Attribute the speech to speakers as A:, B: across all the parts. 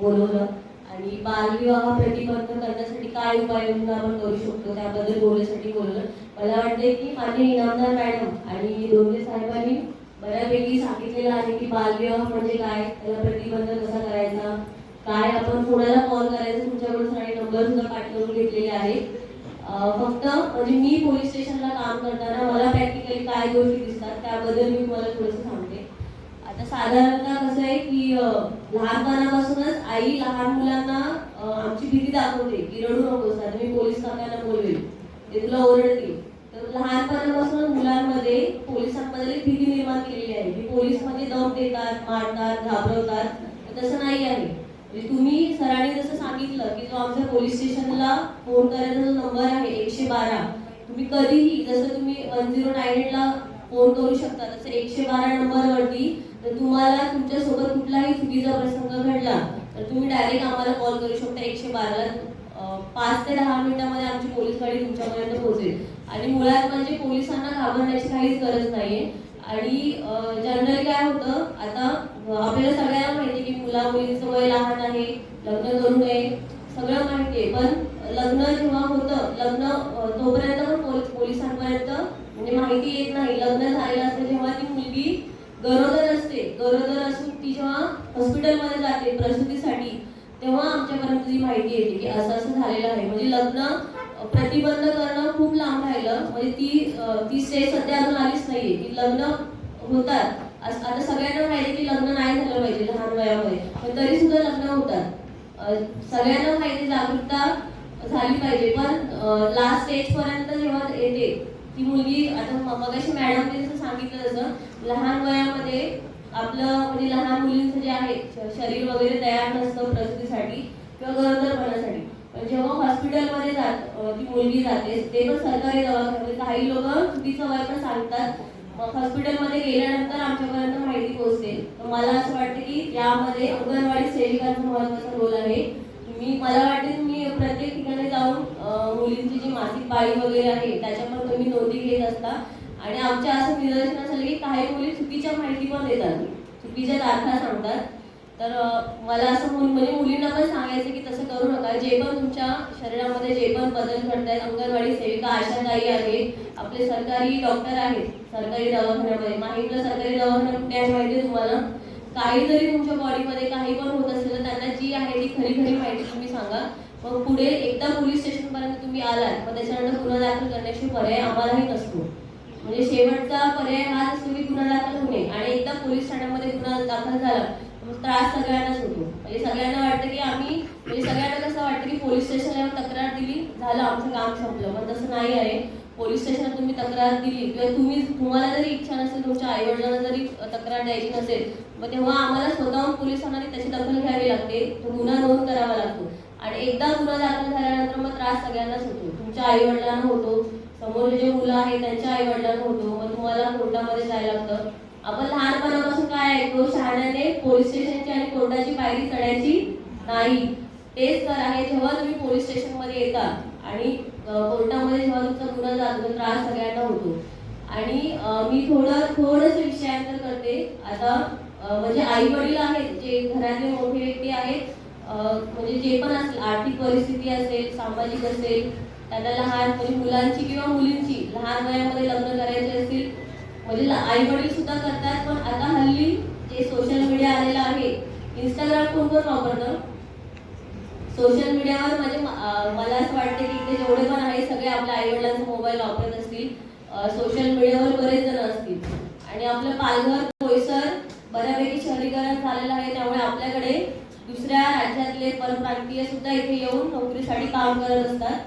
A: बोलवलं आणि बालविवाह प्रतिबंध करण्यासाठी काय उपाययोजना आपण करू शकतो त्याबद्दल बोलण्यासाठी बोलवलं. मला वाटते की माझे इनामदार मॅडम आणि दोन्ही साहेबांनी बऱ्यापैकी सांगितलेलं आहे की बालविवाह म्हणजे काय त्याला प्रतिबंध कसा करायचा काय आपण कोणाला कॉल करायचा तुमच्याकडून सगळे नंबर सुद्धा पाठवून घेतलेले आहेत. फक्त म्हणजे मी पोलीस स्टेशनला काम करताना मला प्रॅक्टिकली काय गोष्टी दिसतात त्याबद्दल मी तुम्हाला थोडंसं सांगतो. साधारणतः कसं आहे की लहानपणापासूनच आई लहान मुलांना आमची भीती दाखवते की रडू नकोस आता मी पोलीस कामाला बोलवेल ते तुला ओरडतील. तर लहानपणापासून मुलांमध्ये पोलिसांमध्ये भीती निर्माण केलेली आहे. की पोलीस म्हणजे दम देतात मारतात घाबरवतात. तसं नाही आहे. म्हणजे तुम्ही सरांनी जसं सांगितलं की जो आमच्या पोलीस स्टेशनला फोन करायचा जो नंबर आहे एकशे बारा तुम्ही कधीही जसं तुम्ही वन झिरो नाईन एटला फोन करू शकता. तसं एकशे बारा नंबरवरती तर तुम्हाला तुमच्यासोबत कुठलाही चुकीचा प्रसंग घडला तर तुम्ही डायरेक्ट आम्हाला कॉल करू शकता एकशे बाराला. पाच ते दहा मिनिटामध्ये आमची पोलीस गाडी तुमच्यापर्यंत पोहोचेल. आणि मुळात म्हणजे पोलिसांना घाबरण्याची काहीच गरज नाहीये. आणि जनरली काय होतं आता आपल्याला सगळ्यांना माहिती की मुला मुलींचं वय लहान आहे लग्न करू नये सगळं माहिती आहे. पण लग्न जेव्हा होतं लग्न तोपर्यंत पण पोलीस पोलिसांपर्यंत म्हणजे माहिती येत नाही लग्न झालेलं असतं जेव्हा ती मुलगी गरोदर असते गरोदर असून ती जेव्हा हॉस्पिटलमध्ये जाते प्रसूतीसाठी तेव्हा आमच्यापर्यंत ती माहिती येते की असं असं झालेलं आहे म्हणजे लग्न अं, प्रतिबंध करणं खूप लांब राहिलं म्हणजे ती ती स्टेज सध्या अजून आलीच नाहीये. की लग्न होतात. आता सगळ्यांना माहिती की लग्न नाही झालं पाहिजे लहान वयामध्ये. पण तरी सुद्धा लग्न होतात. सगळ्यांना माहिती जागरूकता झाली पाहिजे. पण लास्ट स्टेज पर्यंत जेव्हा येते ती मुलगी आता म- मगाशी मॅडमने जसं सांगितलं जसं लहान वयामध्ये आपलं म्हणजे लहान मुलींचं जे आहे शरीर वगैरे तयार नसतं प्रसूतीसाठी किंवा गरोदरपणासाठी पण जेव्हा हॉस्पिटलमध्ये जात ती मुलगी जाते ते पण सरकारी दवाखान्यामध्ये. काही लोक चुकीचं वय पण सांगतात हॉस्पिटलमध्ये गेल्यानंतर आमच्यापर्यंत माहिती पोहोचते. तर मला असं वाटतं की यामध्ये अंगणवाडी सेविकांचा महत्त्वाचा रोल आहे. मी मला वाटते तुम्ही प्रत्येक ठिकाणी जाऊन मुलींची जी मासिक पाळी वगैरे आहे त्याच्या पण तुम्ही नोंदी घेत असता. आणि आमच्या असं निदर्शनास आलं की काही मुली चुकीच्या माहिती पण देतात. चुकीच्या तारखा सांगतात. तर मला असं म्हणजे मुलींना पण सांगायचं की तसं करू नका. जे पण तुमच्या शरीरामध्ये जे पण बदल घडत आहेत अंगणवाडी सेविका आशाताई आहे आपले सरकारी डॉक्टर आहेत सरकारी दवाखान्यामध्ये. माहितलं सरकारी दवाखाना कुठे आहे माहिती तुम्हाला? काही जरी तुमच्या बॉडीमध्ये काही पण होत असेल तर त्यांना जी आहे ती खरी खरी माहिती तुम्ही सांगा. मग पुढे एकदा पोलीस स्टेशन पर्यंत तुम्ही आलात मग त्याच्यानंतर गुन्हा दाखल करण्याची पर्याय आम्हालाही नसतो. म्हणजे शेवटचा पर्याय हा तुम्ही गुन्हा दाखल होणे आणि एकदा पोलीस ठाण्यामध्ये गुन्हा दाखल झाला मग त्रास सगळ्यांनाच होतो म्हणजे सगळ्यांना वाटतं की आम्ही म्हणजे सगळ्यांना कसं वाटतं की पोलीस स्टेशनला तक्रार दिली झालं आमचं काम संपलं. पण तसं नाही आहे. पोलीस स्टेशनला तुम्ही तक्रार दिली किंवा तुम्ही तुम्हाला जरी इच्छा नसेल तुमच्या आईवडिलांना जरी तक्रार द्यायची नसेल मग तेव्हा आम्हाला स्वतःहून पोलिसांना त्याची दखल घ्यावी लागते. तो गुन्हा नोंद करावा लागतो. आणि एकदा गुन्हा दाखल झाल्यानंतर मग त्रास सगळ्यांनाच होतो तुमच्या आई वडिलांना होतो समोर जे मुलं आहेत त्यांच्या आई वडिलांना होतो. मग तुम्हाला कोर्टामध्ये जायला लागतं. आपण लहानपणापासून काय ऐकतो? शहाण्याने पोलीस स्टेशनची आणि कोर्टाची पायरी चढायची नाही. तेच तर आहे जेव्हा तुम्ही पोलीस स्टेशनमध्ये येता आणि कोर्टामध्ये जेव्हा तुमचा गुन्हा जातो त्रास सगळ्यांना होतो. आणि मी थोडं थोडस विषयांतर करते. आता म्हणजे आई वडील आहेत जे घरातले मोठे व्यक्ती आहेत म्हणजे जे पण असेल आर्थिक परिस्थिती असेल सामाजिक असेल त्यांना लहान म्हणजे मुलांची किंवा मुलींची लहान वयामध्ये लग्न करायचे असतील म्हणजे आई वडील सुद्धा करतात पण आता हल्ली जे सोशल मीडिया आलेला आहे इंस्टाग्राम कोण वापरतं सोशल मीडियावर म्हणजे मला असं वाटते की इथे जेवढे पण आहे सगळे आपल्या आई वडिलांचे मोबाईल वापरत असतील सोशल मीडियावर बरेच जण असतील. आणि आपलं पालघर पोयसर बऱ्यापैकी शहरीकरण झालेलं आहे त्यामुळे आपल्याकडे दुसऱ्या राज्यातले परप्रांतीय सुद्धा इथे येऊन नोकरीसाठी काम करत असतात.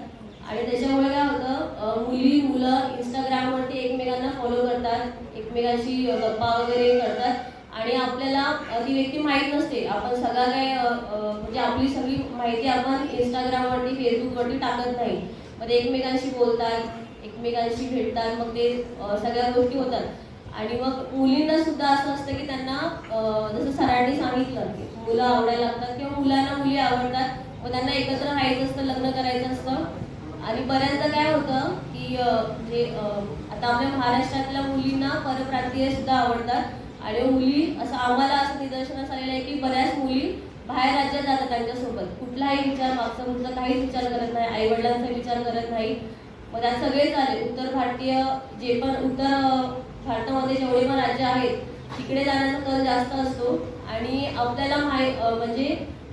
A: आणि त्याच्यामुळे काय होतं मुली मुलं इंस्टाग्रामवरती एकमेकांना फॉलो करतात एकमेकांशी गप्पा वगैरे करतात आणि आपल्याला ती व्यक्ती माहीत नसते. आपण सगळं काय म्हणजे आपली सगळी माहिती आपण इंस्टाग्रामवरती फेसबुकवरती टाकत नाही. मग ते एकमेकांशी बोलतात एकमेकांशी भेटतात मग ते सगळ्या गोष्टी होतात. आणि मग मुलींना सुद्धा असं असतं की त्यांना जसं सरांनी सांगितलं की मुलं आवडायला लागतात किंवा मुलांना मुली आवडतात मग त्यांना एकत्र राहायचं असतं लग्न करायचं असतं आणि बऱ्याचदा काय होतं की म्हणजे आता आपल्या महाराष्ट्रातल्या मुलींना परप्रांतीय सुद्धा आवडतात. आणि मुली असं आम्हाला असं निदर्शनास आलेलं आहे की बऱ्याच मुली बाहेर राज्यात जातात त्यांच्यासोबत. कुठलाही विचार मागचा पुढचा काहीच विचार करत नाही आई वडिलांचा विचार करत नाही. मग त्यात सगळेच आले उत्तर भारतीय जे पण उत्तर भारतामध्ये जेवढे पण राज्य आहेत तिकडे जाण्याचा कल जास्त असतो. आणि आपल्याला माहि म्हणजे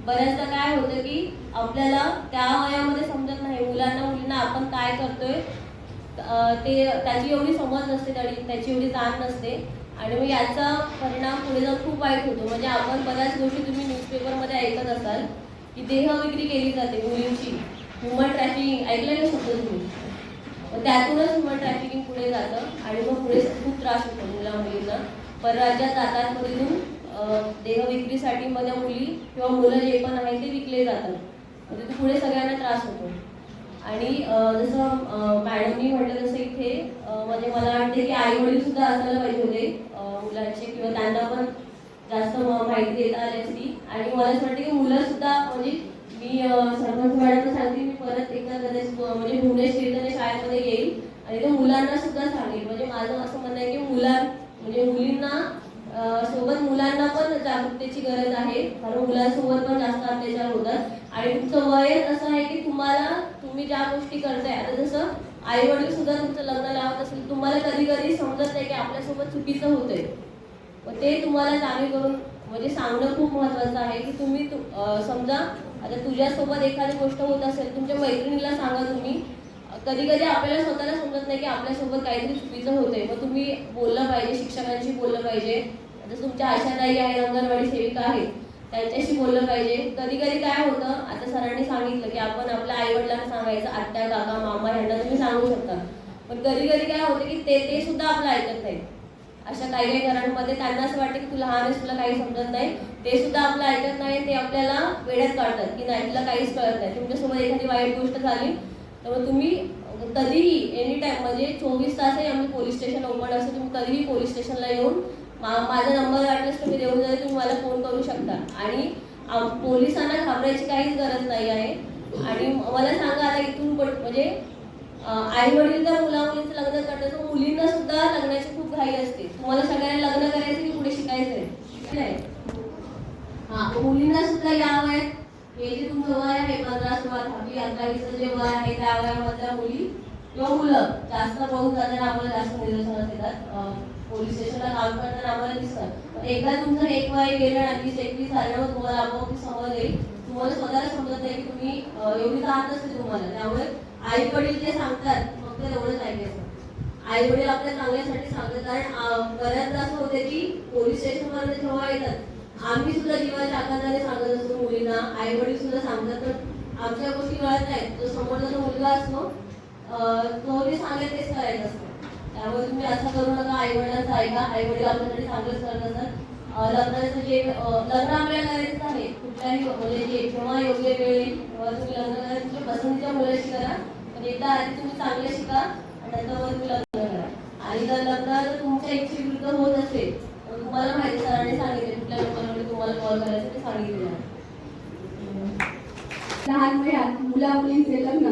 A: बऱ्याचदा काय होतं की आपल्याला त्या वयामध्ये समजत नाही. मुलांना मुलींना आपण काय करतोय ते त्याची एवढी समज नसते त्याची त्याची एवढी जाण नसते. आणि मग याचा परिणाम पुढे जाऊन खूप वाईट होतो. म्हणजे आपण बऱ्याच गोष्टी तुम्ही न्यूजपेपरमध्ये ऐकत असाल की देह विक्री केली जाते मुलींची. ह्युमन ट्रॅफिकिंग ऐकलं का शब्द तुम्ही? मग त्यातूनच ह्युमन ट्रॅफिकिंग पुढे जातं आणि मग पुढे खूप त्रास होतो मुला मुलींना परराज्यात जातात मग देह विक्रीसाठी मग मुली किंवा मुलं जे पण आहेत ते विकले जातात. म्हणजे तिथे पुढे सगळ्यांना त्रास होतो. आणि जसं मॅडमनी म्हटलं तसं इथे म्हणजे मला वाटते की आई वडील सुद्धा असायला पाहिजे होते. मुलांचे किंवा त्यांना पण जास्त माहिती देता आली असती. आणि मला असं वाटतं की मुलं सुद्धा म्हणजे मी सरपंच मॅडमला सांगते मी परत एकदा कदाचित म्हणजे भुवनेश्वर कीर्तने शाळेमध्ये येईल. आणि ते मुलांना सुद्धा सांगेल. म्हणजे माझं असं म्हणणं आहे की मुलां म्हणजे मुलींना अं, सोबत मुलांना पण जागरूकतेची गरज आहे. कारण मुलांसोबत पण जास्त अत्याचार होतात. आणि तुमचं वय असं आहे की तुम्हाला तुम्ही ज्या गोष्टी करताय आता जसं आई वडील सुद्धा तुमचं लग्न लावत असेल तुम्हाला कधी कधी समजत नाही की आपल्यासोबत चुकीचं होतंय. मग ते तुम्हाला जाणीव करून म्हणजे सांगणं खूप महत्वाचं आहे की तुम्ही तु- समजा आता तुझ्यासोबत एखादी गोष्ट होत असेल तुमच्या मैत्रिणीला सांगा तुम्ही. कधी कधी आपल्याला स्वतःला समजत नाही की आपल्यासोबत काहीतरी चुकीचं होतंय. मग तुम्ही बोललं पाहिजे शिक्षकांशी बोललं पाहिजे. जसं तुमच्या आशाताई आहे अंगणवाडी सेविका आहेत त्यांच्याशी बोललं पाहिजे. कधी कधी काय होतं आता सरांनी सांगितलं की आपण आपल्या आई वडिलांना सांगायचं आत्या काका मामा यांना तुम्ही सांगू शकता. पण कधी कधी काय होतं की ते ते सुद्धा आपलं ऐकत नाही अशा काही काही घरांमध्ये त्यांना असं वाटतं की तू लहान आहेस तुला काही समजत नाही. ते सुद्धा आपलं ऐकत नाही ते आपल्याला वेड्यात काढतात की नाही तुला काहीच कळत नाही. तुमच्यासोबत एखादी वाईट गोष्ट झाली तर मग तुम्ही कधीही एनी टाईम म्हणजे चोवीस तासही आम्ही पोलीस स्टेशन ओपन असतं तुम्ही कधीही पोलीस स्टेशनला येऊन मा माझा नंबर वाटल्यास तुम्ही देऊन जाईल तुम्ही मला फोन करू शकता. आणि पोलिसांना घाबरायची काहीच गरज नाही आहे. आणि मला सांगा आता इथून पण म्हणजे आई वडील जर मुला मुलींचं लग्न करतात तर मुलींना सुद्धा लग्नाची खूप घाई असते. तुम्हाला सगळ्यांना लग्न करायचं की पुढे शिकायचं आहे? हा मुलींना सुद्धा या वयात हे जे तुमचं वय आहे पंधरा सोळा दहावी अकरावीचं जे वय आहे त्या वयामधल्या मुली किंवा मुलं जास्त पाहून जाताना आम्हाला जास्त निदर्शनास येतात. पोलीस स्टेशनला काम करताना आम्हाला दिसतात. पण एकदा तुमचं एक वय गेलं आणि तीस एकवीस झाल्यावर तुम्हाला आपोआप समज येईल. तुम्हाला स्वतःला समजत नाही की तुम्ही एवढी राहत असते तुम्हाला. त्यामुळे आई वडील जे सांगतात फक्त एवढंच ऐकायचं. आई वडील आपल्या चांगल्यासाठी सांगतात. कारण बऱ्याचदा असं होते की पोलीस स्टेशन जेव्हा येतात आम्ही सुद्धा जीवाच्या आकाराने सांगत असतो मुलींना. आई वडील सुद्धा सांगतात पण आमच्या गोष्टी कळत नाहीत. जो समोरचा जो मुलगा असतो तो जे सांगेल तेच करायचं असतं. त्यामुळे तुम्ही असं करू नका. आई वडिलांचं ऐका आई वडील आपल्यासाठी चांगलंच करत असतात लग्नाचं जे लग्न आपल्याला करायचं आहे. कुठल्याही म्हणजे जे जेव्हा योग्य वेळ तेव्हा तुम्ही लग्न करायचं तुमच्या पसंतीच्या मुलाशी करा. म्हणजे एकदा आधी तुम्ही चांगलं शिका आणि त्याच्यावर तुम्ही लग्न करा. आणि जर लग्न जर तुमच्या इच्छेविरुद्ध होत असेल तर तुम्हाला माहिती सरांनी सांगितले. कुठल्या नंबरवर तुम्हाला कॉल करायचं ते सांगितलेलं आहे
B: लहान वयात मुला मुलींचे लग्न